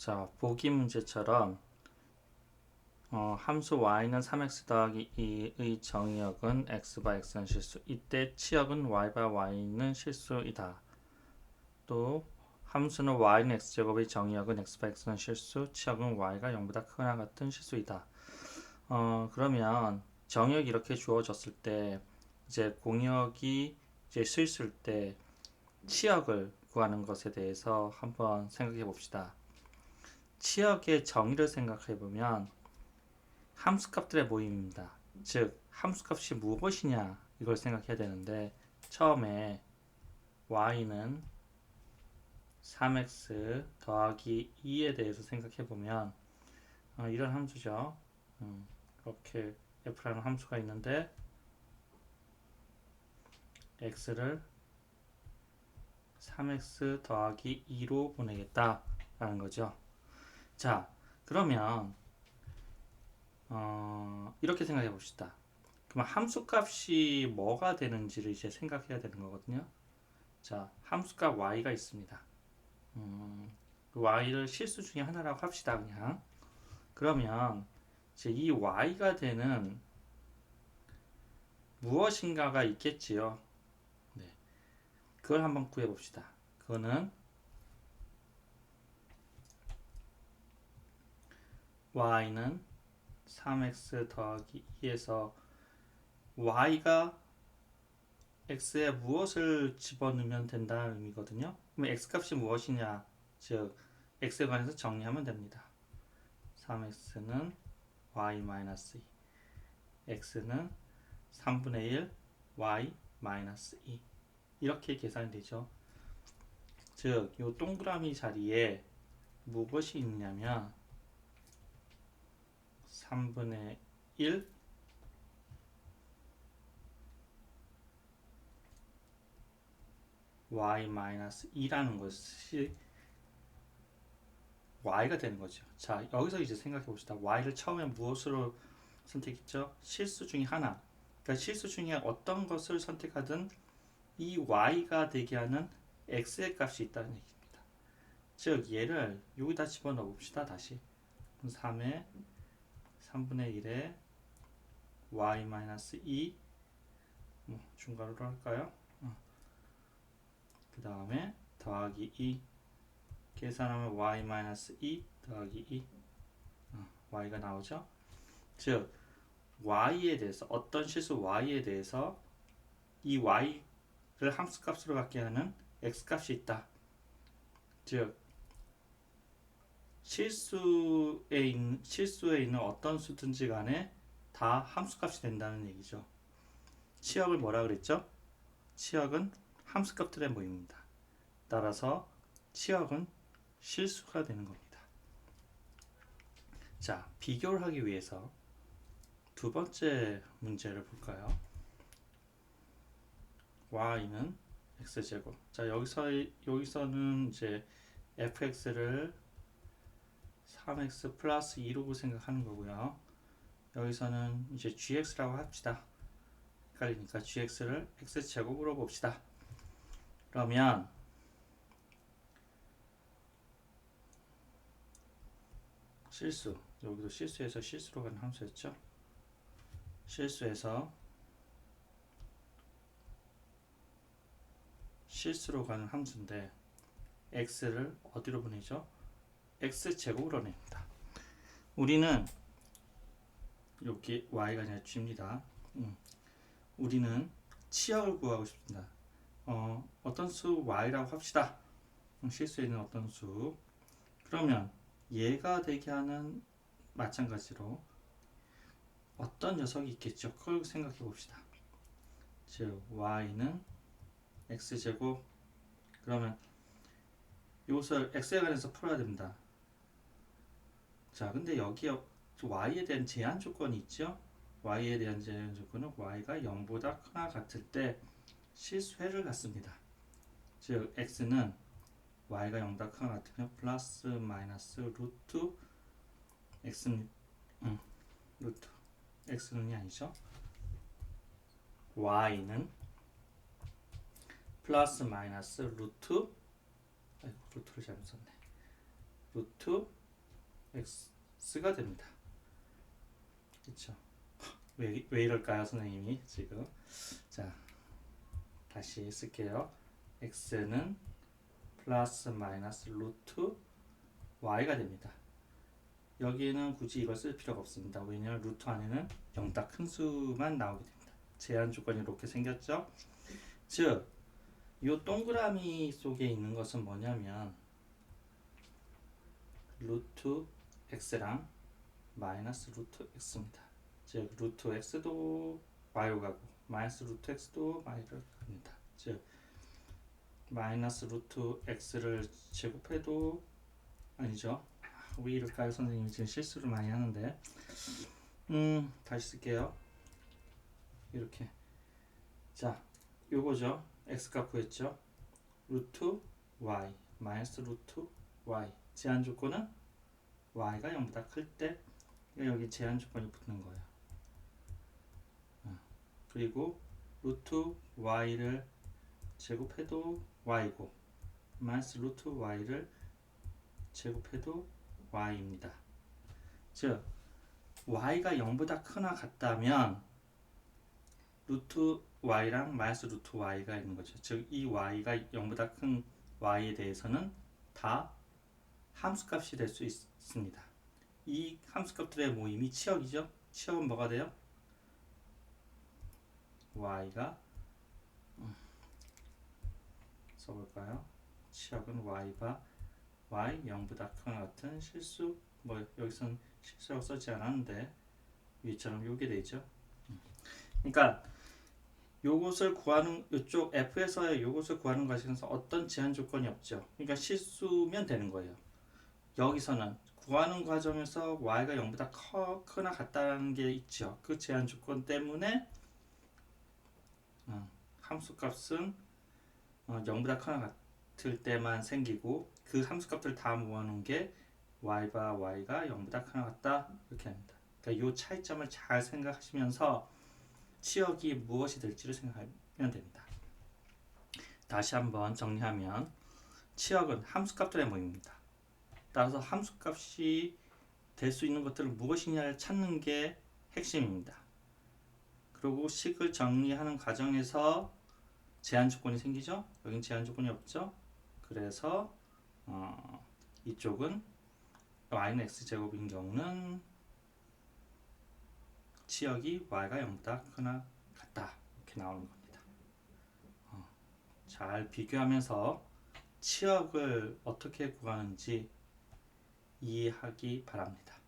자, 보기 문제처럼 어, 함수 y는 3x 더하기 2의 정의역은 x바 x는 실수. 이때 치역은 y바 y는 실수이다. 또 함수는 y는 x제곱의 정의역은 x바 x는 실수. 치역은 y가 0보다 크거나 같은 실수이다. 어, 그러면 정의역이 이렇게 주어졌을 때 이제 공역이 이제 실수일 때 치역을 구하는 것에 대해서 한번 생각해 봅시다. 치역의 정의를 생각해 보면 함수값들의 모임입니다. 즉 함수값이 무엇이냐 이걸 생각해야 되는데 처음에 y는 3x 더하기 2에 대해서 생각해 보면 어, 이런 함수죠. 음, 이렇게 f라는 함수가 있는데 x를 3x 더하기 2로 보내겠다라는 거죠. 자, 그러면 어, 이렇게 생각해 봅시다. 그럼 함수값이 뭐가 되는지를 이제 생각해야 되는 거거든요. 자, 함수값 y가 있습니다. 음, 그 y를 실수 중에 하나라고 합시다, 그냥. 그러면 이제 이 y가 되는 무엇인가가 있겠지요. 네. 그걸 한번 구해 봅시다. 그거는 y는 3x 더하기 2에서 y가 x에 무엇을 집어넣으면 된다는 의미거든요. 그럼 x 값이 무엇이냐? 즉 x에 관해서 정리하면 됩니다. 3x는 y-2 x는 3분의 1 y-2 이렇게 계산이 되죠. 즉, 이 동그라미 자리에 무엇이 있냐면 3분의 1 y-2라는 것이 y가 되는 거죠. 자, 여기서 이제 생각해 봅시다. y를 처음에 무엇으로 선택했죠? 실수 중에 하나. 그러니까 실수 중에 어떤 것을 선택하든 이 y가 되게 하는 x의 값이 있다는 얘기입니다. 즉, 얘를 여기다 집어넣어 봅시다. 다시. 3에 3분의 1에 y-2 뭐 중괄호로 할까요? 어. 그 다음에 더하기 2 계산하면 y-2 더하기 2 어, y가 나오죠? 즉 y에 대해서 어떤 실수 y에 대해서 이 y를 함수값으로 갖게 하는 x값이 있다. 즉 실수에 있는, 실수에 있는 어떤 수든지 간에 다 함수값이 된다는 얘기죠. 치역을 뭐라 그랬죠? 치역은 함수값들의 모임입니다. 따라서 치역은 실수가 되는 겁니다. 자, 비교를 하기 위해서 두 번째 문제를 볼까요? y는 x제곱. 자, 여기서 여기서는 이제 fx를 3x 플러스 2로 생각하는 거고요. 여기서는 이제 gx라고 합시다. 헷갈리니까 gx를 x제곱으로 봅시다. 그러면 실수 여기도 실수에서 실수로 가는 함수였죠. 실수에서 실수로 가는 함수인데 x를 어디로 보내죠? X 제곱으로 냅니다. 우리는 여기 y가 아니라 g입니다. 음. 우리는 치역을 구하고 싶습니다. 어, 어떤 수 y라고 합시다. 음, 실수에 있는 어떤 수. 그러면 얘가 되게 하는 마찬가지로 어떤 녀석이 있겠죠. 그걸 생각해 봅시다. 즉 y는 x제곱 그러면 이것을 x에 관해서 풀어야 됩니다. 자, 근데 여기에 y에 대한 제한 조건이 있죠. y에 대한 제한 조건은 y가 0보다 크나 같을 때 실수회를 갖습니다. 즉 x는 y가 0보다 크나 같으면 플러스 마이너스 루트 x 음, 루트 x는이 아니죠. y는 플러스 마이너스 루트 아이고 루트를 잘못 썼네. 루트 x가 됩니다. 그렇죠? 왜, 왜 이럴까요, 선생님이 지금? 자, 다시 쓸게요. x는 플러스 마이너스 루트 y가 됩니다. 여기에는 굳이 이걸 쓸 필요가 없습니다. 왜냐하면 루트 안에는 0보다 큰 수만 나오게 됩니다. 제한 조건이 이렇게 생겼죠? 즉, 이 동그라미 속에 있는 것은 뭐냐면 루트 x랑 마이너스 루트 x입니다. 즉, 루트 x도 y로 가고 마이너스 루트 x도 y로 갑니다. 즉, 마이너스 루트 x를 제곱해도 아니죠. 이럴까요? 선생님이 지금 실수를 많이 하는데 음 다시 쓸게요. 이렇게 자 요거죠. x값 구했죠. 루트 y 마이너스 루트 y 제한 조건은 y가 0보다 클 때 여기 제한 조건이 붙는 거예요. 어, 그리고 루트 y를 제곱해도 y고 마이너스 루트 y를 제곱해도 y입니다. 즉 y가 0보다 크나 같다면 루트 y랑 마이너스 루트 y가 있는 거죠. 즉 이 y가 0보다 큰 y에 대해서는 다 함수값이 될 수 있 습니다. 이 함수값들의 모임이 치역이죠. 치역은 뭐가 돼요? y가 써볼까요? 치역은 y가 y 0보다 크거나 같은 실수 뭐 여기선 실수라고 써지 않았는데 위처럼 요게 되죠. 그러니까 요것을 구하는 이쪽 f에서의 요것을 구하는 것에서 어떤 제한 조건이 없죠. 그러니까 실수면 되는 거예요. 여기서는 구하는 과정에서 y가 0보다 커, 크나 같다는 게 있죠. 그 제한 조건 때문에 어, 함수값은 어, 0보다 크나 같을 때만 생기고 그 함수값들 다 모아놓은 게 y가 y가 0보다 크나 같다 이렇게 합니다. 그러니까 이 차이점을 잘 생각하시면서 치역이 무엇이 될지를 생각하면 됩니다. 다시 한번 정리하면 치역은 함수값들의 모임입니다. 따라서 함수값이 될 수 있는 것들은 무엇이냐를 찾는 게 핵심입니다. 그리고 식을 정리하는 과정에서 제한 조건이 생기죠. 여긴 제한 조건이 없죠. 그래서 어, 이쪽은 y는 x 제곱인 경우는 치역이 y가 0보다 크나 같다 이렇게 나오는 겁니다. 어, 잘 비교하면서 치역을 어떻게 구하는지 이해하기 바랍니다.